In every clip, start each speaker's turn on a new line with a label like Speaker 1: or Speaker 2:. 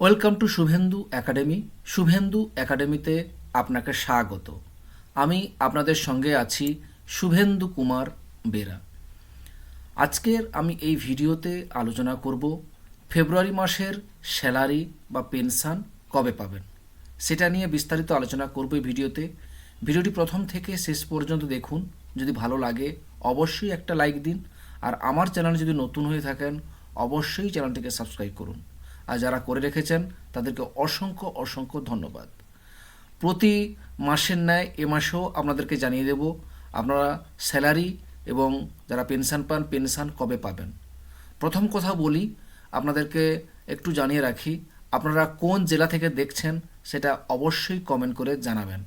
Speaker 1: Welcome to Shubhendu academy. Shubhendu একাডেমিতে আপনাকে স্বাগত। আমি আপনাদের সঙ্গে আছি শুভেন্দু কুমার বেরা। আজকের আমি এই ভিডিওতে আলোচনা করব ফেব্রুয়ারি মাসের স্যালারি বা পেনশন কবে পাবেন। সেটা নিয়ে বিস্তারিত আলোচনা করব এই ভিডিওতে। ভিডিওটি প্রথম থেকে শেষ পর্যন্ত দেখুন। যদি ভালো লাগে, অবশ্যই একটা লাইক দিন। আর আমার চ্যানেল যদি নতুন হয়ে থাকেন, অবশ্যই চ্যানেলটিকে সাবস্ক্রাইব করুন। আর যারা করে রেখেছেন, তাদেরকে অসংখ্য অসংখ্য ধন্যবাদ। প্রতি মাসের ন্যায় এ মাসেও আপনাদেরকে জানিয়ে দেব আপনারা স্যালারি এবং যারা পেনশন পান, পেনশন কবে পাবেন। প্রথম কথা বলি, আপনাদেরকে একটু জানিয়ে রাখি, আপনারা কোন জেলা থেকে দেখছেন সেটা অবশ্যই কমেন্ট করে জানাবেন।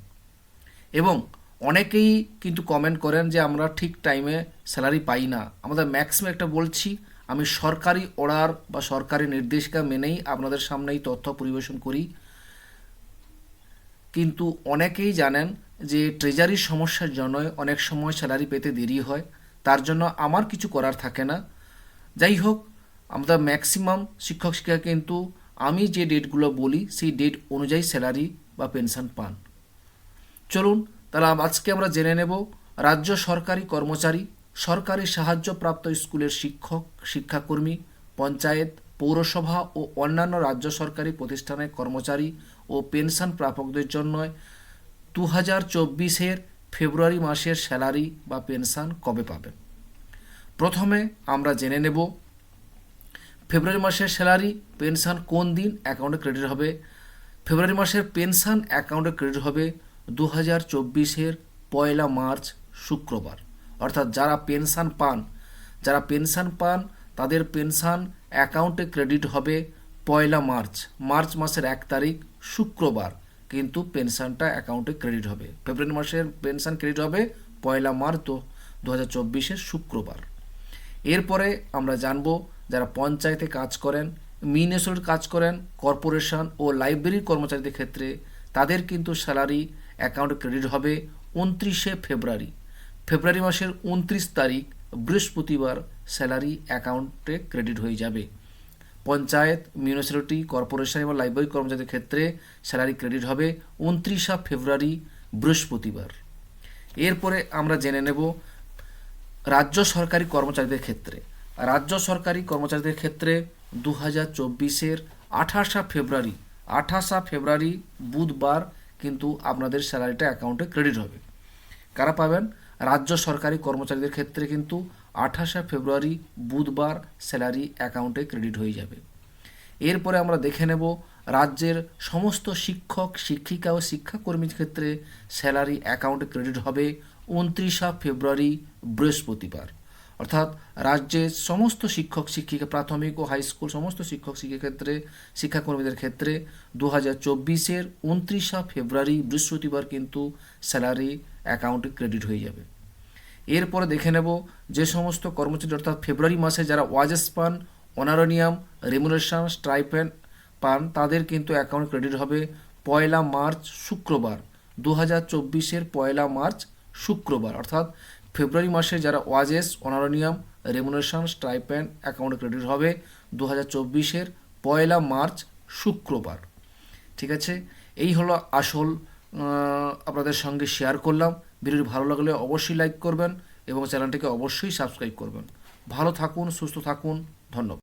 Speaker 1: এবং অনেকেই কিন্তু কমেন্ট করেন যে আমরা ঠিক টাইমে স্যালারি পাই না। আমাদের ম্যাক্সিমাম একটা বলছি আমি সরকারি অর্ডার বা সরকারি নির্দেশিকা মেনেই আপনাদের সামনে এই তথ্য পরিবেশন করি। কিন্তু অনেকেই জানেন যে ট্রেজারির সমস্যার জন্য অনেক সময় স্যালারি পেতে দেরি হয়। তার জন্য আমার কিছু করার থাকে না। যাই হোক, আমরা ম্যাক্সিমাম শিক্ষক শিক্ষিকা কিন্তু আমি যে ডেটগুলো বলি, সেই ডেট অনুযায়ী স্যালারি বা পেনশন পান। চলুন, তাহলে আজকে আমরা জেনে নেব, রাজ্য সরকারি কর্মচারী সরকারি সাহায্যপ্রাপ্ত স্কুলের শিক্ষক, শিক্ষাকর্মী, পঞ্চায়েত, পৌরসভা ও অন্যান্য রাজ্য সরকারি প্রতিষ্ঠানের কর্মচারী ও পেনশন প্রাপকদের জন্য দু হাজার চব্বিশের ফেব্রুয়ারি মাসের স্যালারি বা পেনশন কবে পাবেন? প্রথমে আমরা জেনে নেব ফেব্রুয়ারি মাসের স্যালারি, পেনশন কোন দিন অ্যাকাউন্টে ক্রেডিট হবে। ফেব্রুয়ারি মাসের পেনশন অ্যাকাউন্টে ক্রেডিট হবে দু হাজার চব্বিশের পয়লা মার্চ, শুক্রবার। অর্থাৎ যারা পেনশন পান, যারা পেনশন পান, তাদের পেনশন অ্যাকাউন্টে ক্রেডিট হবে পয়লা মার্চ। মার্চ মাসের এক তারিখ, শুক্রবার। কিন্তু পেনশনটা অ্যাকাউন্টে ক্রেডিট হবে। ফেব্রুয়ারি মাসের পেনশন ক্রেডিট হবে পয়লা মার্চ দু হাজার চব্বিশের শুক্রবার। এরপরে আমরা জানব যারা পঞ্চায়েতে কাজ করেন, মিউনিসিপ্যালিটির কাজ করেন, কর্পোরেশন ও লাইব্রেরির কর্মচারীদের ক্ষেত্রে, তাদের কিন্তু স্যালারি অ্যাকাউন্টে ক্রেডিট হবে উনত্রিশে ফেব্রুয়ারি। ফেব্রুয়ারি মাসের উনত্রিশ তারিখ বৃহস্পতিবার স্যালারি অ্যাকাউন্টে ক্রেডিট হয়ে যাবে। পঞ্চায়েত, মিউনিসিপ্যালিটি, কর্পোরেশন এবং লাইব্রেরি কর্মচারীদের ক্ষেত্রে স্যালারি ক্রেডিট হবে উনত্রিশা ফেব্রুয়ারি বৃহস্পতিবার। এরপরে আমরা জেনে নেব রাজ্য সরকারি কর্মচারীদের ক্ষেত্রে। রাজ্য সরকারি কর্মচারীদের ক্ষেত্রে দু হাজার চব্বিশের আঠাশা ফেব্রুয়ারি আঠাশা ফেব্রুয়ারি বুধবার কিন্তু আপনাদের স্যালারিটা অ্যাকাউন্টে ক্রেডিট হবে। কারা পাবেন? রাজ্য সরকারি কর্মচারীদের ক্ষেত্রে কিন্তু আঠাশে ফেব্রুয়ারি বুধবার স্যালারি অ্যাকাউন্টে ক্রেডিট হয়ে যাবে। এরপরে আমরা দেখে নেব রাজ্যের সমস্ত শিক্ষক, শিক্ষিকা ও শিক্ষাকর্মীর ক্ষেত্রে স্যালারি অ্যাকাউন্টে ক্রেডিট হবে উনত্রিশা ফেব্রুয়ারি বৃহস্পতিবার। অর্থাৎ রাজ্যের সমস্ত শিক্ষক, শিক্ষিকা, প্রাথমিক ও হাই স্কুল সমস্ত শিক্ষক, শিক্ষিকা ক্ষেত্রে, শিক্ষাকর্মীদের ক্ষেত্রে দু হাজার চব্বিশের উনত্রিশা ফেব্রুয়ারি, বৃহস্পতিবার কিন্তু স্যালারি অ্যাকাউন্টে ক্রেডিট হয়ে যাবে। এরপরে দেখে নেব যে সমস্ত কর্মচারী, অর্থাৎ ফেব্রুয়ারি মাসে যারা ওয়াজেস পান অনারোনিয়াম রেমুনেশন স্ট্রাইপেন পান, তাদের কিন্তু অ্যাকাউন্ট ক্রেডিট হবে পয়লা মার্চ শুক্রবার। দু হাজার চব্বিশের পয়লা মার্চ শুক্রবার। অর্থাৎ ফেব্রুয়ারি মাসে যারা wages, honorarium remuneration stipend account credit হবে দু হাজার চব্বিশের পয়লা মার্চ, শুক্রবার। ঠিক আছে? এই হলো আসল আপনাদের সঙ্গে শেয়ার করলাম। ভিডিওটি ভালো লাগলে অবশ্যই লাইক করবেন এবং চ্যানেলটিকে অবশ্যই সাবস্ক্রাইব করবেন। ভালো থাকুন, সুস্থ থাকুন, ধন্যবাদ।